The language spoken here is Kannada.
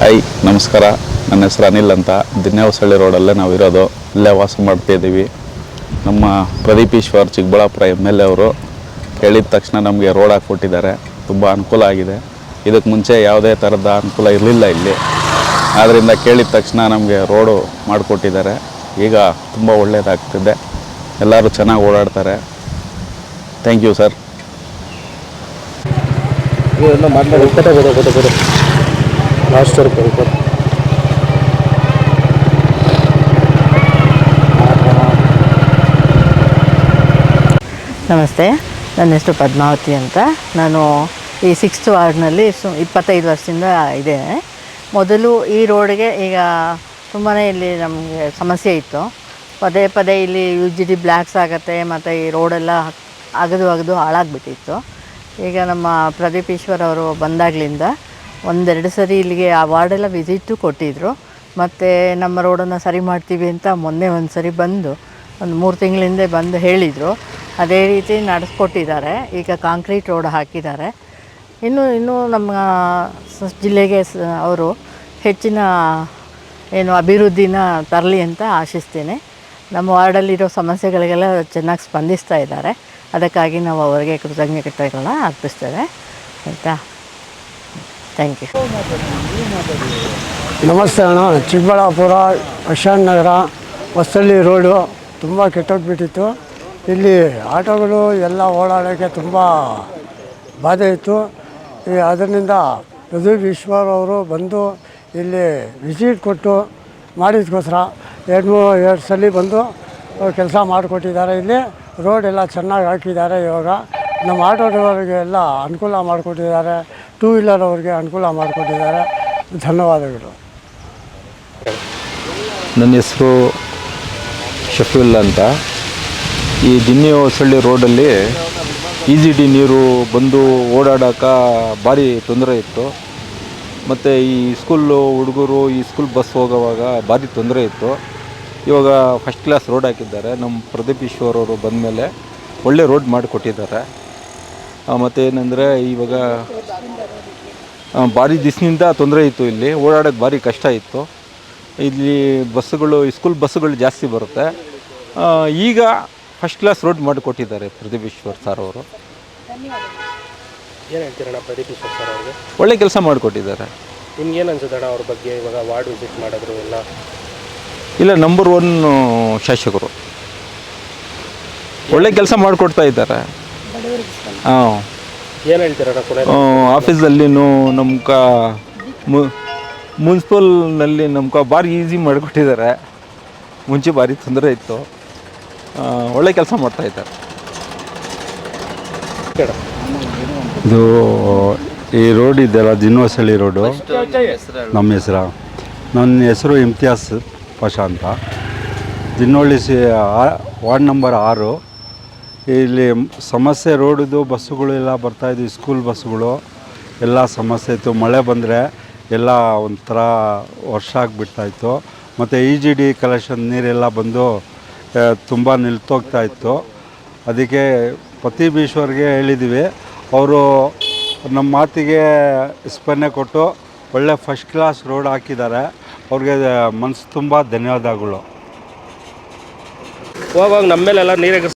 ಹಾಯ್, ನಮಸ್ಕಾರ. ನನ್ನ ಹೆಸರು ಅನಿಲ್ ಅಂತ. ದಿನ್ಯಾವಸಳ್ಳಿ ರೋಡಲ್ಲೇ ನಾವು ಇರೋದು ಇಲ್ಲೇ ವಾಸ ಮಾಡ್ತಾ ಇದ್ದೀವಿ. ನಮ್ಮ Pradeep Eshwar, Chikkaballapura M L A ಅವರು ಹೇಳಿದ ತಕ್ಷಣ ನಮಗೆ ರೋಡ್ ಹಾಕ್ಕೊಟ್ಟಿದ್ದಾರೆ. ತುಂಬ ಅನುಕೂಲ ಆಗಿದೆ. ಇದಕ್ಕೆ ಮುಂಚೆ ಯಾವುದೇ ಥರದ ಅನುಕೂಲ ಇರಲಿಲ್ಲ ಇಲ್ಲಿ. ಆದ್ದರಿಂದ ಕೇಳಿದ ತಕ್ಷಣ ನಮಗೆ ರೋಡು ಮಾಡಿಕೊಟ್ಟಿದ್ದಾರೆ. ಈಗ ತುಂಬ ಒಳ್ಳೆಯದಾಗ್ತಿದೆ ಎಲ್ಲರೂ ಚೆನ್ನಾಗಿ ಓಡಾಡ್ತಾರೆ. ಥ್ಯಾಂಕ್ ಯು ಸರ್ ಕೊಟ್ಟೆ ಕೊಡು ಕೊಟ್ಟೆ ಕೊಡು ಕೊಡು ಕೊಡು ನಮಸ್ತೆ. ನನ್ನ ಹೆಸರು ಪದ್ಮಾವತಿ ಅಂತ. ನಾನು ಈ ಸಿಕ್ಸ್ತ್ ವಾರ್ಡ್ನಲ್ಲಿ ಸು ಇಪ್ಪತ್ತೈದು ವರ್ಷದಿಂದ ಇದ್ದೇನೆ. ಮೊದಲು ಈ ರೋಡ್ಗೆ ಈಗ ತುಂಬಾ ಇಲ್ಲಿ ನಮಗೆ ಸಮಸ್ಯೆ ಇತ್ತು. ಪದೇ ಪದೇ ಇಲ್ಲಿ ಯು ಜಿ ಡಿ ಬ್ಲ್ಯಾಕ್ಸ್ ಆಗುತ್ತೆ, ಮತ್ತು ಈ ರೋಡೆಲ್ಲ ಅಗದು ಅಗದು ಹಾಳಾಗ್ಬಿಟ್ಟಿತ್ತು. ಈಗ ನಮ್ಮ ಪ್ರದೀಪ್ ಈಶ್ವರ್ ಅವರು ಬಂದಾಗಲಿಂದ ಒಂದೆರಡು ಸರಿ ಇಲ್ಲಿಗೆ ಆ ವಾರ್ಡೆಲ್ಲ ವಿಸಿಟು ಕೊಟ್ಟಿದ್ದರು ಮತ್ತು ನಮ್ಮ ರೋಡನ್ನು ಸರಿ ಮಾಡ್ತೀವಿ ಅಂತ ಮೊನ್ನೆ ಒಂದು ಸರಿ ಬಂದು, ಒಂದು ಮೂರು ತಿಂಗಳಿಂದ ಬಂದು ಹೇಳಿದರು. ಅದೇ ರೀತಿ ನಡೆಸ್ಕೊಟ್ಟಿದ್ದಾರೆ. ಈಗ ಕಾಂಕ್ರೀಟ್ ರೋಡ್ ಹಾಕಿದ್ದಾರೆ. ಇನ್ನು, ಇನ್ನೂ ನಮ್ಮ ಜಿಲ್ಲೆಗೆ ಅವರು ಹೆಚ್ಚಿನ ಏನು ಅಭಿವೃದ್ಧಿನ ತರಲಿ ಅಂತ ಆಶಿಸ್ತೇನೆ. ನಮ್ಮ ವಾರ್ಡಲ್ಲಿರೋ ಸಮಸ್ಯೆಗಳಿಗೆಲ್ಲ ಚೆನ್ನಾಗಿ ಸ್ಪಂದಿಸ್ತಾ ಇದ್ದಾರೆ. ಅದಕ್ಕಾಗಿ ನಾವು ಅವರಿಗೆ ಕೃತಜ್ಞತೆಗಳನ್ನ ಅರ್ಪಿಸ್ತೇವೆ. ಆಯಿತಾ? ಥ್ಯಾಂಕ್ ಯು ನಮಸ್ತೆ ಅಣ್ಣ. ಚಿಕ್ಕಬಳ್ಳಾಪುರ ಅಶಾನ್ ನಗರ, ಹೊಸಳ್ಳಿ ರೋಡು ತುಂಬ ಕೆಟ್ಟೋಗ್ಬಿಟ್ಟಿತ್ತು. ಇಲ್ಲಿ ಆಟೋಗಳು ಎಲ್ಲ ಓಡಾಡೋಕ್ಕೆ ತುಂಬ ಬಾಧೆ ಇತ್ತು. ಈ ಅದರಿಂದ ಪ್ರದೀಪ್ ಈಶ್ವರ್ ಅವರು ಬಂದು ಇಲ್ಲಿ ವಿಸಿಟ್ ಕೊಟ್ಟು ಮಾಡಿದಕ್ಕೋಸ್ಕರ ಎರಡು ಮೂರು ಎರಡು ಸಲ ಬಂದು ಕೆಲಸ ಮಾಡಿಕೊಟ್ಟಿದ್ದಾರೆ. ಇಲ್ಲಿ ರೋಡೆಲ್ಲ ಚೆನ್ನಾಗಿ ಹಾಕಿದ್ದಾರೆ ಇವಾಗ. ನಮ್ಮ ಆಟೋ ಡ್ರೈವರ್ಗೆ ಎಲ್ಲ ಅನುಕೂಲ ಮಾಡಿಕೊಟ್ಟಿದ್ದಾರೆ. ಟೂ ವೀಲರ್ ಅವ್ರಿಗೆ ಅನುಕೂಲ ಮಾಡಿಕೊಟ್ಟಿದ್ದಾರೆ. ಧನ್ಯವಾದಗಳು. ನನ್ನ ಹೆಸರು ಶಫೀಲ್ ಅಂತ. ಈ ದಿನ್ನಿ ಹೊಸಳ್ಳಿ ರೋಡಲ್ಲಿ ಈಸಿ ಡಿ ನೀರು ಬಂದು ಓಡಾಡೋಕೆ ಭಾರಿ ತೊಂದರೆ ಇತ್ತು. ಮತ್ತು ಈ ಸ್ಕೂಲು ಹುಡುಗರು ಈ ಸ್ಕೂಲ್ ಬಸ್ ಹೋಗೋವಾಗ ಭಾರಿ ತೊಂದರೆ ಇತ್ತು. ಇವಾಗ ಫಸ್ಟ್ ಕ್ಲಾಸ್ ರೋಡ್ ಹಾಕಿದ್ದಾರೆ. ನಮ್ಮ ಪ್ರದೀಪ್ ಈಶ್ವರ್ ಅವರು ಬಂದಮೇಲೆ ಒಳ್ಳೆ ರೋಡ್ ಮಾಡಿಕೊಟ್ಟಿದ್ದಾರೆ. ಮತ್ತು ಏನಂದರೆ ಇವಾಗ ಭಾರಿ ದಿಸಿನಿಂದ ತೊಂದರೆ ಇತ್ತು ಇಲ್ಲಿ. ಓಡಾಡೋಕ್ಕೆ ಭಾರಿ ಕಷ್ಟ ಇತ್ತು. ಇಲ್ಲಿ ಬಸ್ಸುಗಳು ಸ್ಕೂಲ್ ಬಸ್ಸುಗಳು ಜಾಸ್ತಿ ಬರುತ್ತೆ. ಈಗ ಫಸ್ಟ್ ಕ್ಲಾಸ್ ರೋಡ್ ಮಾಡಿಕೊಟ್ಟಿದ್ದಾರೆ ಪ್ರದೀಪ್ ಈಶ್ವರ್ ಸರ್ ಅವರು. ಏನು ಹೇಳ್ತೀರಣ್ಣ ಪ್ರದೀಪ್ ಸರ್ ಅವ್ರಿಗೆ? ಒಳ್ಳೆ ಕೆಲಸ ಮಾಡಿಕೊಟ್ಟಿದ್ದಾರೆ. ನಿಮ್ಗೇನು ಏನು ಅನ್ಸುತ್ತಣ್ಣ ಅವ್ರ ಬಗ್ಗೆ? ಇವಾಗ ವಾರ್ಡ್ ವಿಸಿಟ್ ಮಾಡಿದ್ರು ಎಲ್ಲ? ಇಲ್ಲ ನಂಬರ್ ಒನ್ ಶಾಸಕರು. ಒಳ್ಳೆ ಕೆಲಸ ಮಾಡಿಕೊಡ್ತಾ ಇದ್ದಾರೆ. ಹಾಂ. ಏನು ಹೇಳ್ತೀರಣ್ಣ ಕೊನೆ ಆಫೀಸಲ್ಲಿನೂ ನಮ್ಮ ಕ ಮುನ್ಸಿಪಲ್ನಲ್ಲಿ ನಮ್ಕ ಭಾರಿ ಈಸಿ ಮಾಡಿಕೊಟ್ಟಿದ್ದಾರೆ. ಮುಂಚೆ ಭಾರಿ ತೊಂದರೆ ಇತ್ತು. ಒಳ್ಳೆ ಕೆಲಸ ಮಾಡ್ತಾ ಇದ್ದಾರೆ. ಇದು ಈ ರೋಡ್ ಇದೆಯಲ್ಲ ದಿನವಸಳ್ಳಿ ರೋಡು? ನಮ್ಮ ಹೆಸರು. ನನ್ನ ಹೆಸರು ಇಮ್ತಿಯಾಸ್ ಪಾಷಾ ಅಂತ. ದಿನವಳ್ಳಿ ಸಿ ಆ- ವಾರ್ಡ್ ನಂಬರ್ ಆರು. ಇಲ್ಲಿ ಸಮಸ್ಯೆ ರೋಡಿದು ಬಸ್ಸುಗಳೆಲ್ಲ ಬರ್ತಾಯಿದ್ವು ಸ್ಕೂಲ್ ಬಸ್ಸುಗಳು. ಎಲ್ಲ ಸಮಸ್ಯೆ ಇತ್ತು. ಮಳೆ ಬಂದರೆ ಎಲ್ಲ ಒಂಥರ ವರ್ಷ ಆಗಿಬಿಡ್ತಾಯಿತ್ತು ಮತ್ತು ಇ ಜಿ ಡಿ ಕಲೆಕ್ಷನ್ ನೀರೆಲ್ಲ ಬಂದು ತುಂಬ ನಿಲ್ತೋಗ್ತಾ ಇತ್ತು. ಅದಕ್ಕೆ ಪತಿ ಪ್ರತಿಭೀಶ್ವರ್ಗೆ ಹೇಳಿದ್ದೀವಿ ಅವರು ನಮ್ಮ ಮಾತಿಗೆ ಸ್ಪಂದನೆ ಕೊಟ್ಟು ಒಳ್ಳೆ ಫಸ್ಟ್ ಕ್ಲಾಸ್ ರೋಡ್ ಹಾಕಿದ್ದಾರೆ. ಅವ್ರಿಗೆ ಮನಸ್ಸು ತುಂಬ ಧನ್ಯವಾದಗಳು. ಹೋಗುವಾಗ ನಮ್ಮ ಮೇಲೆಲ್ಲ ನೀರೇ